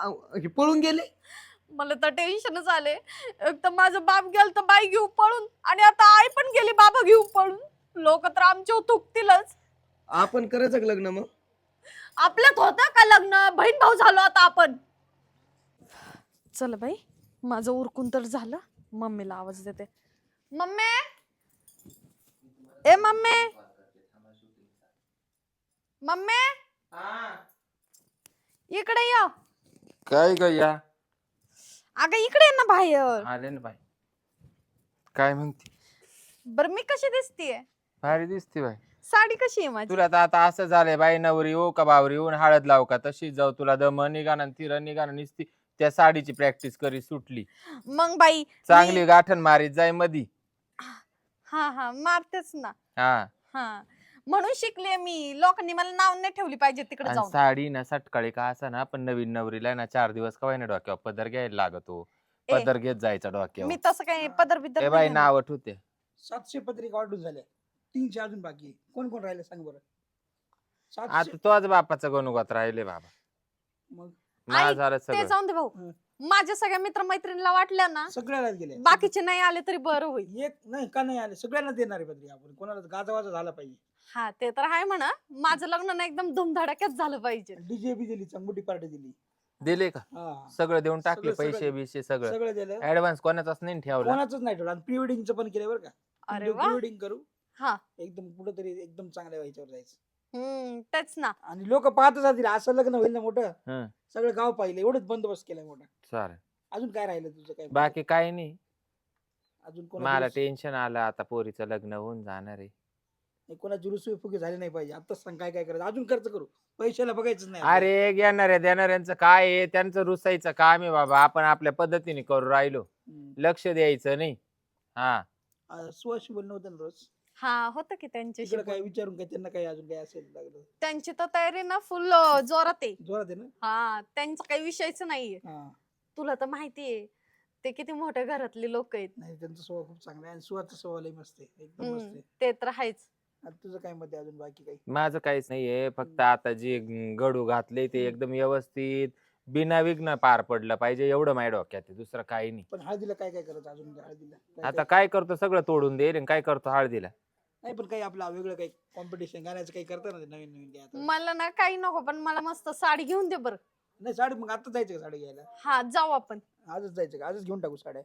आ- हे पळून गेले? मला तर टेन्शनच आले एक तर माझं बाप गेल तर बाई घेऊ पळून आणि आता आई पण गेली बाबा घेऊ पळून. लोक तर आमच्या थुकतीलच. आपण करायचं का लग्न मग? आपल्यात होतं का लग्न? बहीण भाऊ झालो आता आपण. चल बाई माझं उरकून तर झालं. मम्मीला आवाज देते. मम्मी! ए मम्मी! मम्मी! इकडे या. काय ग या? अगं इकडे ये ना बाहेर. आले ना बाई काय म्हणते? बर मी कशी दिसतीये? भारी दिसते बाई. साडी कशी आहे माझी? तुला तर आता असं झालंय बाई नवरी येऊ का बावरी येऊन हळद लावू का? तशी जाऊ तुला दम निघाना तिर निघाना निसती. त्या साडीची प्रॅक्टिस करी सुटली. मग बाई चांगली गाठण मारीत जाय मधी. हा हा मारतेच ना. हा. हा. म्हणून शिकले मी. लोकांनी मला नाव नाही ठेवली पाहिजे तिकडे आणि जाऊन. साडी ना सटकाळी का असा ना पण नवीन नवरीला ना चार दिवस का ना डोक्यावर? पदर घ्यायला लागतो. ए, पदर घेत जायचा डोक्यावर. मी तसं काही पदर बिदर ए बाई. नाव होते सातशे पत्रिका ऑर्डर झाल्या? तीनशे अजून बाकी आहे. कोण कोण राहिले सांग बरं? सातशे आता तोच बापाचा गणुगात राहिले बाबा. मग? माझं झालं ते सगळं. जाऊन दे भाऊ. हं. माझ्या सगळ्या मित्र मैत्रिणीला वाटल्या ना सगळ्यालाच गेले. बाकीचे नाही आले तरी बरं होईल. एक नाही का नाही आले? सगळ्यांना देणार आहे पत्रिका आपण. कोणाला गाजावाजा झाला पाहिजे. हा ते तर आहे म्हणा. माझं लग्न ना एकदम धुमधडाक्यात झालं पाहिजे. डीजे बी दिली मोठी पार्टी दिली. दिले का? हा. सगळं देऊन टाकले सगळं- पैसे सगळं. बिशे सगळं. सगळं दिलं. ऍडव्हान्स कोणाचाच नाही ठेवला. कोणाच नाही ठेवलं. आणि प्री वेडिंगचं पण केलं बरं का. अरे वा. प्री वेडिंग करू. हा. एकदम कुठेतरी एकदम चांगल्या व्हायच्यावर जायचं. हम्म तेच ना. आणि लोक पाहतच राहतील असं लग्न होईल ना मोठं. हं. सगळं गाव पाहिलं एवढंच बंदोबस्त केलाय मोठा. चालेल. अजून काय राहिलं तुझं काय? बाकी काही नाही. अजून मला टेन्शन आलं आता पोरीचं लग्न होऊन जाणार आहे. कोणा जुलूस फुगे झाले नाही पाहिजे. आताच सांग काय काय करायचं? अजून खर्च करू. पैशाला बघायचंच नाही अरे घेणाऱ्या देणाऱ्यांचं काय आहे? त्यांचं रुसायचं काम आहे बाबा. आपण आपल्या पद्धतीने करू राहिलो. हम्म. लक्ष द्यायचं नाही. हा. आ, सुवाशी बोलणं होतं ना रोज? हा होतं की त्यांच्याशी तिकडे काय. विचारून काय त्यांना काय अजून काय असेल लागलं? त्यांची तर तयारी ना फुल जोरात आहे. जोरात आहे ना? हा त्यांचा काही विषयच नाहीये. हा. तुला तर माहितीये ते किती मोठ्या घरातले लोक आहेत. नाही त्यांचा स्वभाव खूप चांगला आहे आणि सुवाचा स्वभाव लय मस्त आहे. एकदम हम्म, मस्त आहे. ते तर आहेच. आता तुझं काय मत आहे अजून? बाकी काही? माझं काहीच नाहीये. फक्त. आता जे गडू घातले ते एकदम व्यवस्थित बिना विघ्न पार पडलं पाहिजे एवढं माझ्या डोक्यात आहे. दुसरं काही नाही. पण हळदीला काय काय करायचं अजून? हळदीला काय- आता काय- काय करतो सगळं तोडून देईल आणि काय करतो हळदीला. नाही पण काही आपलं वेगळं काही कॉम्पिटिशन गाण्याचं काही करता ना ते नवीन नवीन आता? मला ना काही नको पण मला मस्त साडी घेऊन दे बर. नाही साडी मग आता जायचं का साडी घ्यायला? हा जाऊ आपण. आजच जायचं का? आजच घेऊन टाकू साड्या.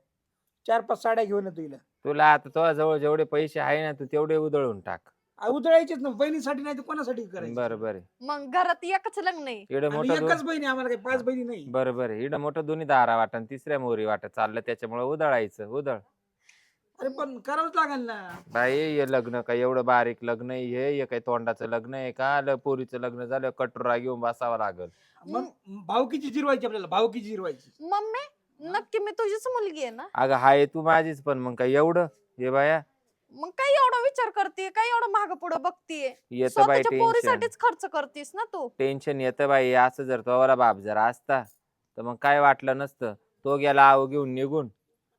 चार पाच साड्या घेऊन येतो हिला तुला आता तुझ्या जवळ जेवढे पैसे आहे ना तू तेवढे उधळून टाक. आ, उधळायचीच ना बहिणीसाठी नाही तर कोणासाठी करायचं? बरं बरं. मग घरात एकच लग्न आहे इकडं आणि मोठं एकच दोन- बहिणी आम्हाला काही पाच बहिणी नाही. बरं बरं. इकडं मोठं दोन्ही दारा वाटत तिसऱ्या मोहरी वाटत. चाललं त्याच्यामुळे उधळायचं उधळ. अरे पण करावंच लागेल ना. बाई हे लग्न काय एवढं बारीक लग्न आहे हे हे काय तोंडाचं लग्न आहे का? ल पोरीचं लग्न झालं कटोरा घेऊन बसावं लागल. मग भावकीची जिरवायची आपल्याला भावकीची जिरवायची. मम्मी नक्की मी तुझीच मुलगी आहे ना? अगं हाय तू माझीच पण मग काय एवढं? हे बाया मग काय एवढा विचार करते काय एवढं माग पुढे बघतीये? येतं बाई स्वतःच्या टेन्शन पोरीसाठीच खर्च करतीस ना तू. टेन्शन येतं बाई. असं जर तोवरा बाप जर असता तर मग काय वाटलं नसतं. तो गेला आव घेऊन निघून.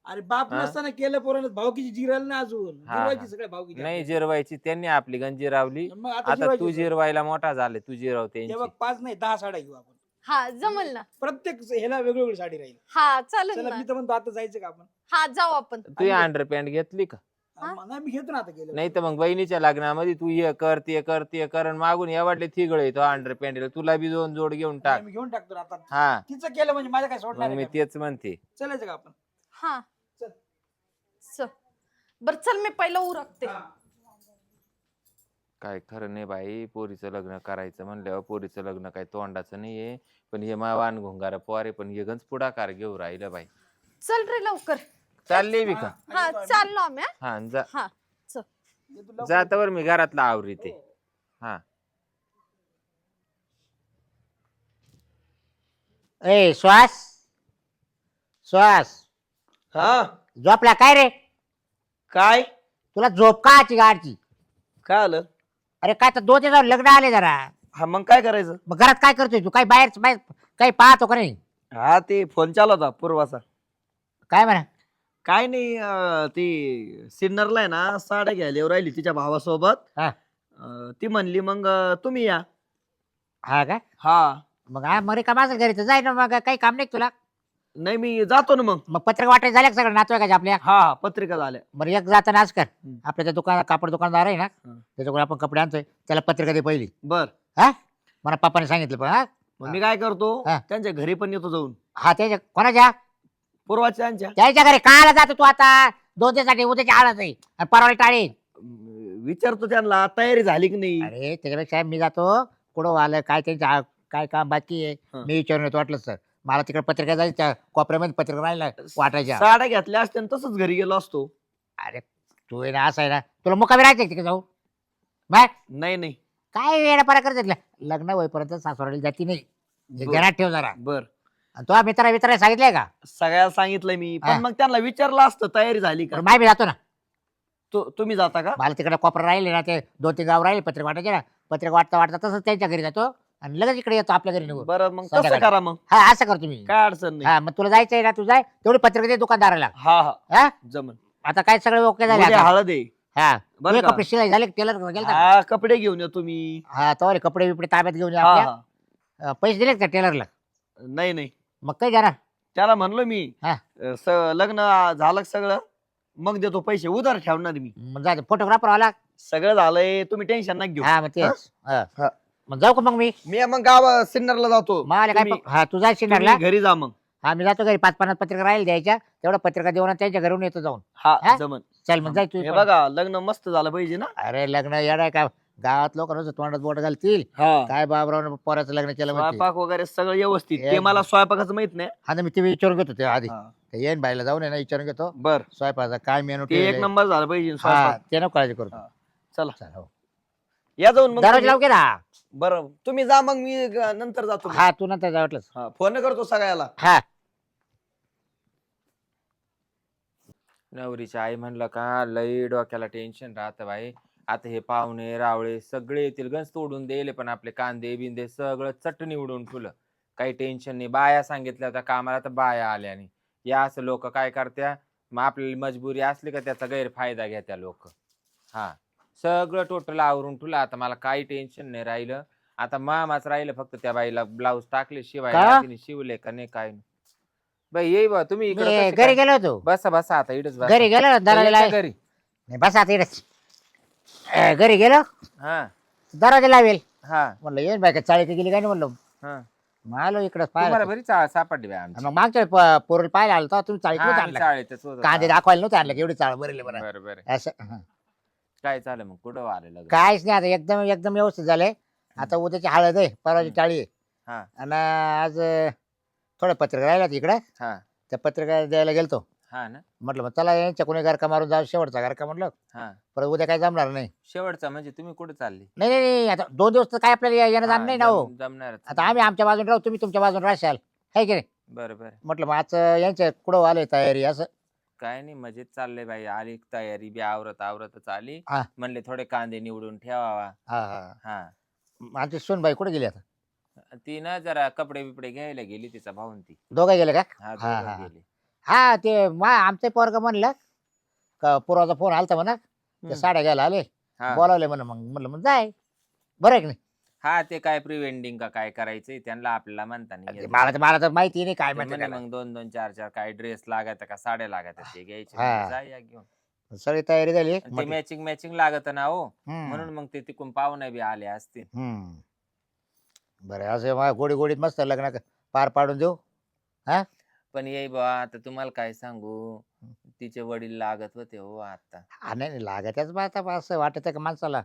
अरे बाप हा? नसताना केलं पोरानं भावकीची जिरायला ना अजून. हा, जिरवायची. सगळ्या भावकीची नाही जिरवायची त्यांनी आपली गंजी रावली मग आता जिरवायची तू. जिरवायला मोठा झाले तू जिरव तेव्हा त्यांची. पाच नाही दहा साड्या घेऊ आपण. हा जमल ना. प्रत्येक ह्याला वेगळी वेगळी साडी राहील. हा चालेल चला ना. मी तर म्हणतो आता जायचं का आपण? हा जाऊ आपण. तू अंडर पॅन्ट घेतली का? हा? नाही मी घेतो ना आता गेलं नाही तर मग बहिणीच्या लग्नामध्ये तू हे कर ते कर ते कर आणि मागून या वाटले थिगळ येतो अंडर पॅन्ट तुला बी दोन जोड घेऊन टाक. मी घेऊन टाकतो ना आता. हा. तिचं केलं म्हणजे माझ्या काय सोडणार मग मी आहे का? तेच म्हणते. चलायचं का आपण? हा. चल. चल बर चल मी पहिलं उरकते. हा. काय खरं नाही बाई पोरीचं लग्न करायचं म्हणल्यावर पोरीचं लग्न काय तोंडाचं नाहीये. पण हे मावान घोंगार पोरे पण हे गंज पुढाकार घेऊ राहिलं बाई. चल रे लवकर. चालले बी का? हा चाललो आम्ही हा. हा जा. हा चल. जातावर मी घरातला आवरीते हो. हा. ए श्वास. श्वास. हा? झोपला काय रे? काय? तुला झोप का आची गाडची? काय आलं? अरे काय तर दोन दिवसावर लग्न आले जरा. हा मग काय करायचं? मग घरात काय करतोय तू? काय बाहेर बाहेर काही पाहतो का नाही? हा ते फोन चालू होता पूर्वाचा. काय म्हणा? काय नाही अं, ती सिन्नरला आहे ना साड्या घ्यायला येऊ राहिली तिच्या भावासोबत. हा. अं, ती म्हणली मग अं, तुम्ही या. हा का? हा. मग हा मग का माझं घरी तर जाय ना मग काही काम नाही का तुला? नाही मी जातो ना मग. मग पत्रक वाटायला झाल्या का सगळं? नातवायकाच्या आपल्या? हा हा पत्रिका झाल्या. बरं एक जाताना आज कर हम्म. आपल्या त्या दुकान कापड दुकानदार आहे ना. त्याच्याकडे आपण कपडे आणतोय. त्याला पत्रिका दे पहिली. बर. हा? मला पप्पाने सांगितलं पण हा? मग मी काय करतो हा. त्यांच्या घरी पण येतो जाऊन. हा त्याच्या कोणाच्या? पूर्वाच्यांच्या. त्याच्या घरी कायला जातो तू आता? दोन दिवसासाठी उद्याची आळत आहे. आणि परवाली टाळी. विचारतो त्यांना तयारी झाली की नाही? अरे त्याच्यापेक्षा मी जातो. कुठं आलं काय त्यांच्या आ- काय काम बाकी आहे? हं. मी विचारून येतो वाटलं सर मला तिकडे पत्रिका जायची त्या कोपऱ्यामध्ये पत्रिका राहिला वाटायच्या. साड्या घेतल्या असत्या आणि तसंच घरी गेलो असतो. अरे तू आहे ना असं आहे ना. तुला मुकामी राहायचं तिकडे जाऊ बाय नाही नाही. काय वेळा परा करत लग्न होईपर्यंत सासवडली जाती नाही. हे बर. घरात ठेव जरा. बर. आणि तुला मित्रा मित्रा सांगितलंय का? सगळ्याला सांगितलंय मी. हा. पण मग त्यांना विचारलं असतं तयारी झाली का? माय बी जातो ना. तु- तुम्ही जाता का? मला तिकडे कोपरा राहिले ना ते दोन तीन गाव राहिले पत्रिका वाटायचे ना. पत्रिका वाटता वाटता तसंच त्यांच्या घरी जातो आणि लगेच इकडे येतो आपल्या घरी निघून. बरं मग तसं संध्याकाळी. करा मग. हा असं करतो मी. काय अडचण नाही. हा मग तुला जायचंय ना तू जाय. तेवढी पत्रिका दे दुकानदाराला. हा हा. हा? जमन आता काय सगळं ओके झाले उद्या आता. हळद आहे. हा. बरं तुझे का? कपडे शिलाई झाले टेलर गेला हा कपडे घेऊन या तुम्ही. हा तवाले कपडे बिपडे ताब्यात घेऊन ये हा आपल्या. हा. अं, पैसे दिलेत का टेलरला नाही नाही. मग काय जरा त्याला म्हणलो मी हा. अं, स- लग्न झालं का सगळं? मग देतो पैसे उधार ठेवणार मी. मग फोटोग्राफर आला. सगळं झालंय तुम्ही टेन्शन नका घेऊ. हा मग तेच. हा. हा. मग जाऊ का मग मी? मी मग गाव सिन्नरला जातो. मग आले काय तुम्ही- हा तू शिनारला तुम्ही घरी जा मग. हा मी जातो घरी. पाच पन्नास पत्रिका राहील द्यायच्या. तेवढ्या पत्रिका देऊन आणि त्यांच्या घरून येतो जाऊन. हा हा? जमन. चल मग जाय तू हे पण. बघा लग्न मस्त झालं पाहिजे ना. अरे लग्न येडाय का? गावात लोक तोंडात बोट घालतील. हा. काय बाबराव पोराचं लग्न केलं. स्वयंपाक वगैरे सगळं व्यवस्थित. ते एकदम. मला स्वयंपाकाचं माहीत नाही. हा ना मी ते विचारून घेतो ते आधी. हा. ते येईन बाईला जाऊन आहे ना विचारून घेतो. बर. स्वयंपाकाचा काय मेनू ते एक नंबर झालं पाहिजे हा स्वयंपाक. ते नको काळजी करतो हा. चला. चल, हो. या जाऊन मग दरवाजा तुम्ही. लावू की ना. बरं तुम्ही जा मग मी ग- नंतर जातो हा तू नंतर जा वाटलंस. हा, फोन करतो सगळ्याला. हा. नवरीची आई म्हणलं का लई डोक्याला टेन्शन राहतं बाई. आता हे पाहुणे रावळे सगळे येतील गंज तोडून देले पण आपले कांदे बिंदे सगळं चटणी उडून ठुलं काही टेन्शन नाही. बाया सांगितल्या होत्या कामाला तर बाया आल्या नाही या असं लोक काय करत्या? मग आपल्याला मजबुरी असली का त्याचा गैरफायदा घेत्या लोक. हा. सगळं टोटल आवरून ठुलं आता मला काही टेन्शन नाही राहिलं. आता मामाच राहिलं फक्त त्या बाईला ब्लाऊज टाकले? तिने शिवले का नाही काय नाही. बाई येई बा तुम्ही इकडं मी कसे घरी काय? गेलो होतो. बसा बसा आता बसा. घरी गेलो घरी. बस आता इकडेच अं, घरी गेलो. हा. दरवाजा लावेल. हा. म्हणलं येईन बाय का चाळी गेली काय नाही म्हणलं. हा. मग आलो इकडं तुम्हाला पाहिलं बरी चा- सापडली बाई आमची. मग मागच्या पोरल पाहायला आलो तेव्हा तुम्ही चाळीत नव्हतं आणलं. कांदे दाखवायला नव्हतं आणलं का एवढी चाळ बरेल बरं बरं. असं हं. काय चालेल मग? कुठं आले लग्न काहीच नाही आता एकदम एकदम व्यवस्थित झालंय आता उद्याची हळद आहे परवाची टाळी आहे. हा. आणि आज अं, थोड्या पत्रिका राहिल्या इकडे. हा. त्या पत्रिका द्यायला गेलतो. हा ना. म्हटलं मग चला यांच्या कोणी गारका मारून जाऊ शेवटचा गारका म्हटलं. हा. परत उद्या काय जमणार नाही. शेवटचा म्हणजे तुम्ही कुठे चालली? नाही नाही नाही आता दोन दिवस तर काय आपल्याला या- येणं जाणं नाही ना हो. जम- जमणारच आता आम्ही आमच्या बाजून राहू तुम्ही तुमच्या बाजून राहशाल. है की नाही? बरं बरं. म्हटलं मग आज यांच्या कुठं आले तयारी असं? काय नाही मजेत चाललंय बाई. आली तयारी बी आवरत आवरतच आली. हा. म्हणले थोडे कांदे निवडून ठेवावा. हा हा. हा. आमची सोनबाई कुठे गेली आता? ती ना जरा कपडे बिपडे घ्यायला गेली तिचा भाऊन ती. दोघं गेले का? हा हा, दोघं हा. गेली. हा ते मा आमचं पोरग म्हणलं का पुराचा फोन आलता म्हणा ते हम्म. साड्या घ्यायला आले हा. बोलावले म्हणा मग म्हणलं मग जाय बरं आहे की नाही हा ते काय प्री वेडिंग का काय करायचंय त्यांना आपल्याला म्हणता नाही ते येत. मला तर मला तर माहिती नाही काय ते म्हणते म्हणे त्याला. मग दोन दोन चार चार काय ड्रेस लागायचं का साड्या लागायच्या ते घ्यायचे हा. म्हणले, जा या घेऊन सगळी तयारी झाली आणि ते मॅचिंग मॅचिंग लागत ना हो हम्म, म्हणून मग ते तिकून पाहुणे बी आले असतील हम्म. बरं असं गोडी गोडीत मस्त लग्न क- पार पाडून देऊ पण येई बा आता तुम्हाला काय सांगू? तिचे वडील लागत होते हो आता. हा, नाही नाही, बा आता बा असं वाटत का माणसाला?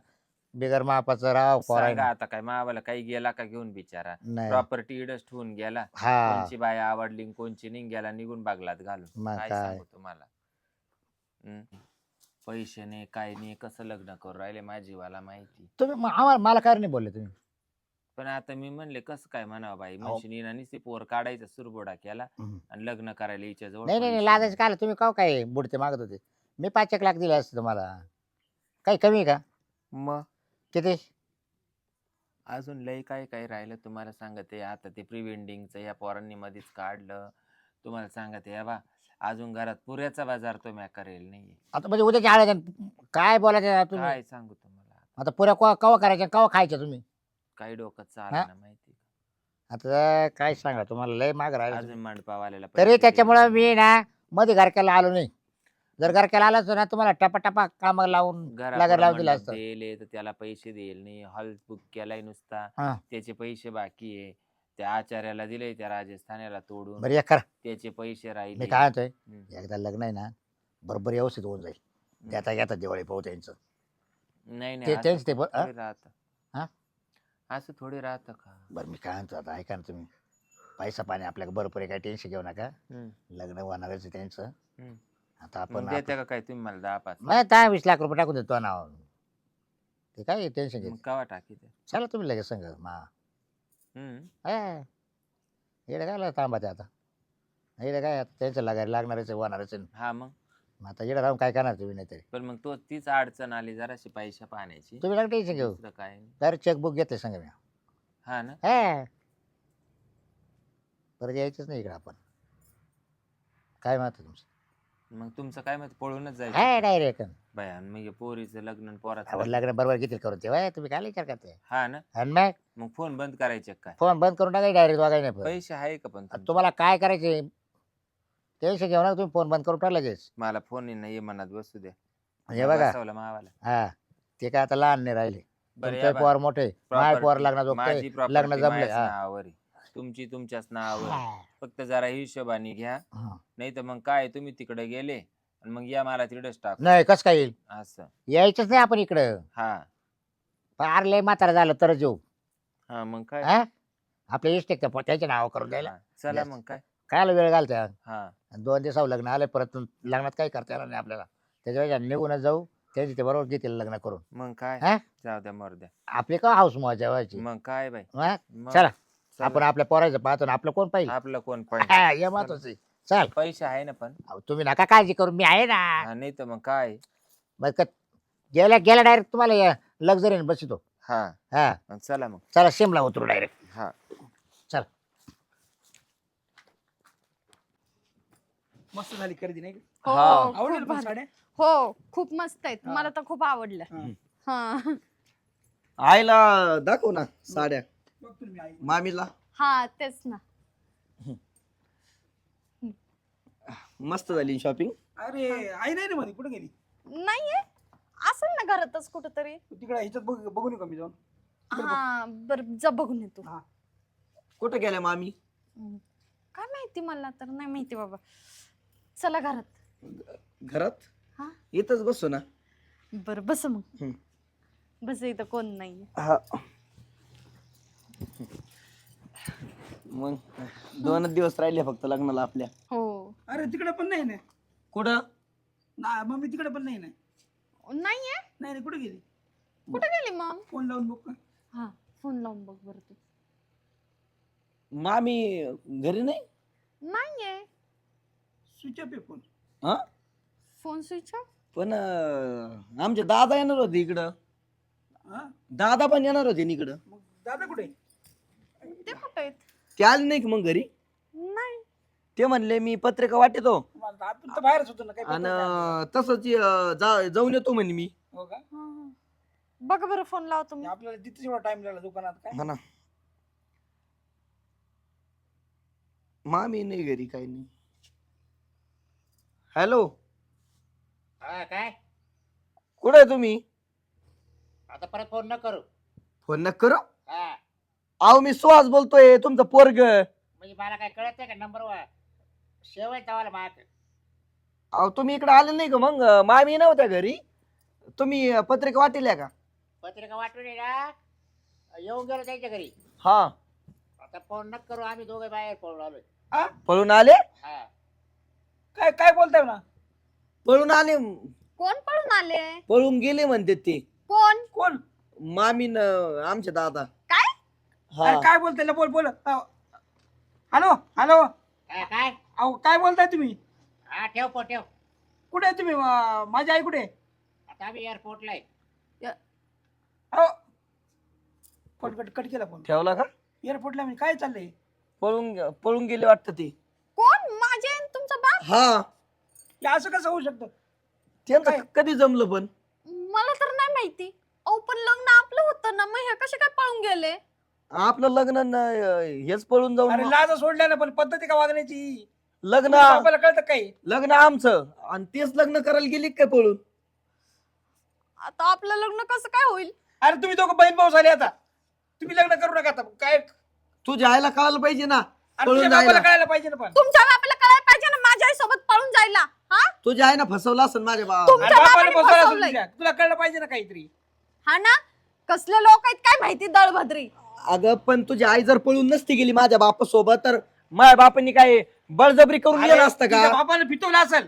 बिगर मापाचं राव सांगा पोरायला आता काय मावाला काही गेला का घेऊन बिचारा? नाही. प्रॉपर्टी इडच ठेवून गेला. हा. कोणची बाय आवडली कोणची नाही गेला निघून बागलात घालून. मग काय काय? सांगू तुम्हाला. पैसे नाही काय नाही कसं लग्न करू राहिले माझीवाला माहिती. तुम्ही मग आम्हाला मला काय नाही बोलले तुम्ही. पण आता मी म्हणले कसं काय म्हणावं बाई? अहो. म्हणशील नुसती पोर काढायचा सुरबोडा केला हम्म. आणि लग्न करायला हिच्या जवळ नाही नाही नाही, पैसे लाजायचं काय तुम्ही काव काय बुडते मागत होते? मी पाच एक लाख दिले असते तुम्हाला. काही कमी आहे का? मग किती? अजून लय काय काय राहिलं तुम्हाला सांगते. आता ते प्री वेडिंगचं या पोरांनी मध्येच काढलं. तुम्हाला सांगते या बा अजून घरात पुऱ्याचा बाजार तो म्या करेल नाही आता म्हणजे उद्याची आळे काय बोलायचं तुम्ही? काय सांगू तुम्हाला आता? पुऱ्या कवा कवा करायच्या कवा खायच्या तुम्ही? काही डोकं चालना माहिती आता काय सांगा तुम्हाला? लय माग राहिलं अजून मंडपावाल्याला तरी पैसे त्याच्यामुळे दिले. मी ना मध्ये घरक्याला आलो नाही. जर घरक्याला आलो असतो ना तुम्हाला टपा टपा काम लावून घरापुढं लागायला लावून दिलं मंडप असतं. देले तर त्याला पैसे देईल नाही. हॉल बुक केलाय नुसता. हा. त्याचे पैसे बाकी आहे. त्या आचार्याला दिले त्या राजस्थानाला तोडून. बरं एक करा. त्याचे पैसे मी राहिले काय म्हणतोय? हम्म. एकदा लग्न आहे ना बरोबर व्यवस्थित होऊन जाईल. घेता घेता दिवाळी पाहू त्यांचं. नाही ते नाही असं त्यांचं ते ब- हा? थोडी राहतं. हा? असं थोडी राहतं का? बरं मी काय म्हणतो आता ऐका ना तुम्ही. पैसा पाणी आपल्याला बरोबर आहे काही टेन्शन घेऊ नका. हम्म. लग्न होणारच आहे त्यांचं. हम्म. आता मग आपण देते का काय तुम्ही मला दहा पाच? मग दहा वीस लाख रुपये टाकून देतो नाव ते काय टेन्शन मग घेत कवा टाकी ते? चला तुम्ही लगेच सांगा मा. हम्म. इकडे काय थांबा ते आता? इकडे काय आता? त्यांचं लागायला लागणारच आहे होणारच आहे. हा मग. मग आता इकडे राहून काय करणार तुम्ही नाहीतरी? पण मग तो तीच अडचण आली जराशी पैशा पाण्याची. तुम्ही नका टेन्शन घेऊ? दुसरं काय? नाही. तर चेकबुक घेतले सांगा मी. हा ना? हा. परत यायचंच नाही इकडे आपण. काय म्हणतो तुमचं? मग तुमचं काय मत? पळूनच हा जायचं डायरेक्ट बयान मग हे पोरीचं लग्न आणि पोराचं लग्न. लग्न बरोबर घेतील करून तेव्हा तुम्ही काय विचार करते हा ना? आणि मग? मग फोन बंद करायचे काय फोन बंद करून टाकाय डायरेक्ट वागाय नाही परत. पैसे आहे का पण तुमचे? तुम्हाला काय करायचे? टेन्शन घेऊ नका तुम्ही? फोन बंद करून टाकला लगेच. मला फोन नाही मनात बसू दे हे बघा. बसवलं मावाला. हा. ते काय आता लहान नाही राहिले. बरं तुमचे या बा. पोर मोठे माय Property- पोर लग्नात माझी बघतोय लग्न जमले माझ्याच हा. नावावर आहे. तुमची तुमच्याच नावावर. हा. फक्त जरा हिशोबाने घ्या. हा. नाही तर मग काय तुम्ही तिकडे गेले आणि मग या मला तिकडेच टाक नाही कस काय येईल? असं. यायचंच नाही आपण इकडं. हा. फार लय म्हातारा झालं तर येऊ. हा मग काय? हा? आपल्या इष्टेक त्याच्या नाव करून द्यायला. हा, चला. मग काय? कायला वेळ घालत्या. हा. आणि दोन दिवसावर लग्न आले परत लग्नात काही करता येणार नाही आपल्याला. त्याच्यापेक्षा निघूनच जाऊ ते बरोबर घेतील लग्न करून. मग काय? हा? जाऊ द्या मरू द्या. आपली का हाऊस मजा व्हायची मग काय बाई? हा? मग चला. चला. आपण आपल्या पोरायचं पाहतो ना आपलं कोण पाहिजे? आपलं कोण पण हा, हे महत्वाचं. चल. पैसे आहे ना पण. अहो, तुम्ही नका काळजी करू मी आहे ना. हा, नाही तर मग काय? मग क- गेल्या गेल्या डायरेक्ट तुम्हाला लक्झरीने बसतो. हा. हा. मग चला मग. चला शिमला उतरू डायरेक्ट हा. मस्त झाली खरेदी नाही का? हो हा. आवडल्या खूप भारी. साड्या? हो खूप मस्त आहेत. हा. मला तर खूप आवडल्या. हा. हा. आईला दाखव ना साड्या. आई मामीला. हा तेच ना. मस्त झाली शॉपिंग. अरे आई नाही ना मध्ये कुठे गेली? नाहीये. असेल ना घरातच कुठेतरी. तिकडे ह्याच्यात बघ बघून का मी जाऊन? बरं, हा बर जा बघून येतो हा. कुठं गेल्या मामी. काय माहिती मला तर नाही माहिती बाबा. चला घरात. घरात? हा? इथंच बसू ना. बर बस मग. हम्म. बस इथं कोण नाही हा. मग दोनच दिवस राहिले फक्त लग्नाला आपल्या. हो. अरे तिकडे पण नाही ना. कुठं? ना मम्मी तिकडे पण नाही ना. नाहीये? नाही नाही कुठे गेली? कुठे गेली मग? फोन लावून बघ का? हा फोन लावून बघ बरं तू. मामी घरी नाही? नाहीये. स्विच ऑफ आहे फोन हा? फोन स्विच ऑफ पण अं, आमचे दादा येणार होते इकडं. हा? दादा पण येणार होते ना इकडं. मग दादा कुठे? ते कुठे आहेत? ते आले नाही का मग घरी? नाही. ते म्हणले मी पत्रिका वाटतो. आपण तर बाहेरच होतो ना काही पत्ता नाही. आणि तसंच अं, जा- जाऊन येतो म्हणे मी. हो का? हा, हा. बघा बरं फोन लावतो मी आपल्याला तिथेच एवढा टाइम लागला दुकानात काय? हा ना मामी नाही घरी काही नाही. हॅलो. हा, काय? कुठे आहे तुम्ही? आता परत फोन न करू. फोन नका करू? हा. अहो मी सुहास बोलतोय तुमचं पोरग. म्हणजे मला काय कळत नाही का नंबर शेवय तवाला माग. तुम्ही इकडे आले नाही का मग? मामी नव्हत्या घरी? तुम्ही अं, पत्रिका वाटेल्या का? पत्रिका वाटून ये ना येऊन गेलो त्यांच्या घरी. हा. आता फोन न करू आम्ही दोघे बाहेर पळून आलोय. पळून आले? हा. काय काय बोलताय ना पळून आले. कोण पळून आले? पळून गेले म्हणते ते. कोण? कोण? मामी न आमचे दादा. काय? हा. काय बोलताय ना? बोल बोल. Hello hello. हा, काय? अहो काय बोलताय तुम्ही? हा ठेव पो ठेव. कुठे आहे तुम्ही? अं, माझी आई कुठे? आहे? आता आम्ही एअरपोर्टला आहे. अहो. फोन कट कट केला फोन. ठेवला का? एअरपोर्टला मी काय चाललंय? पळून पळून गेले वाटतं ते. हा. हे असं कसं होऊ शकतं? त्यांचं काय? कधी जमलं पण? मला तर नाही माहिती. अहो पण लग्न आपलं होतं ना मग हे कसे काय पळून गेले? आपलं लग्न न- हेच पळून अरे जाऊन लाज सोडल्या ना पण पद्धती का वागण्याची? लग्न आपल्याला कळतं काय लग्न आमचं. आणि तेच लग्न करायला गेली काय पळून? आता आपलं लग्न कसं काय होईल? अरे तुम्ही दोघं बहीण भाऊ झाले आता. तुम्ही लग्न करू नका आता. काय? अरे तुझ्या आईला कळायला पाहिजे ना. पळून जायला. कळायला पाहिजे ना पण. तुमच्या बापाला कळायला पाहिजे ना माझ्या आई सोबत पळून जायला हा? तुझ्या आईनं फसवलं असेल माझ्या बा तुम- अरे तुमच्या बापाला बापाने बसवलं असेल फसवलंय. तुझ्या. तुला कळलं पाहिजे ना काहीतरी. हा ना? कसले लोक आहेत काय माहिती दळभद्री? अगं पण तुझी आई जर पळून नसती गेली माझ्या बापासोबत तर माझ्या बापांनी काय बळजबरी करून गेलं असतं तुझ्या का? बापाने फितवलं असेल?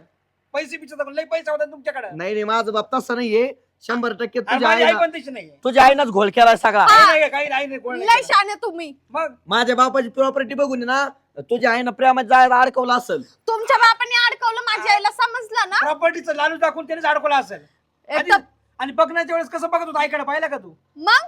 पैसे पिचत लय पैसा होता तुमच्याकडे. नाही नाही माझं बाप तसं नाहीये. शंभर टक्के तुझ्या माझी आई आईनं पण तशी नाहीये. तुझ्या आईनंच घोळ केला सगळा. हा. काही नाही काही नाही नाही, कोण लय नाही शाने तुम्ही. मग? माझ्या बापाची प्रॉपर्टी बघून ना तुझ्या आईनं प्रेमात जायला अडकवलं असेल. तुमच्या बापाने अडकवलं माझ्या आईला समजलं ना? प्रॉपर्टीचं लालू दाखवून त्याने अडकवला असेल. एक आधी- तर आणि बघण्याच्या वेळेस कसं बघत होता? आईकडे पाहिला का तू? मग?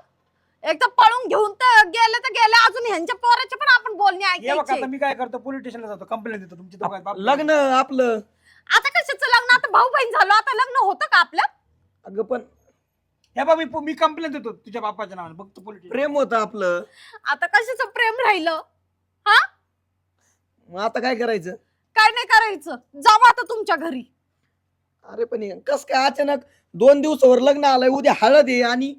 एक तर पळून घेऊन तर गेले तर गेले अजून ह्यांच्या पोराचे पण आपण बोलणे बघ आता ऐकायचे. मी काय करतो पोलीस स्टेशनला जातो कंप्लेंट देतो बाप- लग्न आपलं. आता कशाचं लग्न? आता भाऊ बहीण झालो. आता लग्न होतं का आपलं? अगं पण हे बघ मी मी कंप्लेंट देतो तुझ्या बापाच्या नावाने. बघतो पोलीस प्रेम होतं आपलं. आता कशाचं प्रेम राहिलं? मग आता काय करायचं? काय नाही करायचं. जावा आता तुमच्या घरी. अरे पण हे कस काय अचानक दोन दिवसावर लग्न आलंय उद्या हळद आहे आणि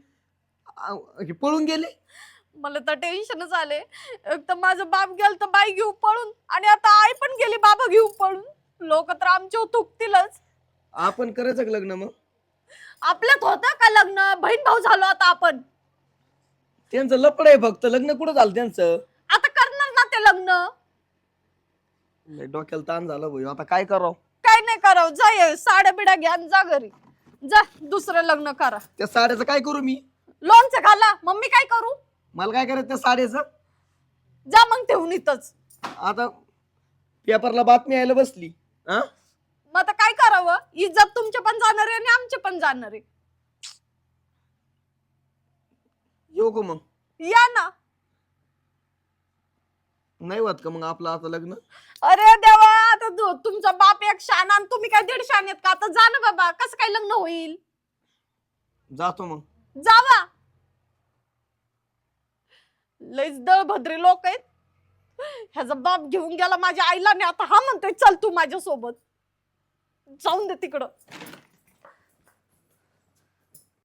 हे पळून गेले? मला तर टेन्शनच आले एक तर माझं बाप गेल तर बाई घेऊ पळून आणि आता आई पण गेली बाबा घेऊ पळून. लोक तर आमच्या थुकतीलच आपण करायचं का लग्न मग? आपल्यात होतं का लग्न? बहीण भाऊ झालो आता आपण. त्यांचं लपड आहे फक्त. लग्न कुठं झालं त्यांचं? आता करणार ना ते लग्न. लय डोक्याला ताण झालं भाऊ. आता काय करावं? काय नाही करावं. जा ये, साड्या बिड्या घ्या आणि जा घरी. जा दुसरं लग्न करा. त्या साड्याचं काय करू मी? लोणचं घाला. मम्मी काय करू? मला काय करायचं त्या साड्याचं? जा मग ठेवून इथंच. आता पेपरला बातमी यायला बसली. हा? मग आता काय करावं? इज्जत तुमचे पण जाणार आहे आणि आमचे पण जाणार आहे. येऊ का मग? या ना. नाही होत का मग आपलं आता लग्न? अरे देवा आता तु- तुमचा बाप एक शान आणि तुम्ही काय दीड शान आहेत का? आता जा ना बाबा. कसं काय लग्न होईल? जातो मग. जावा. लईच दळभद्री लोक आहेत. ह्याचा बाप घेऊन गेला माझ्या आईला आणि आता हा म्हणतोय चल तू माझ्यासोबत. जाऊन दे तिकडं.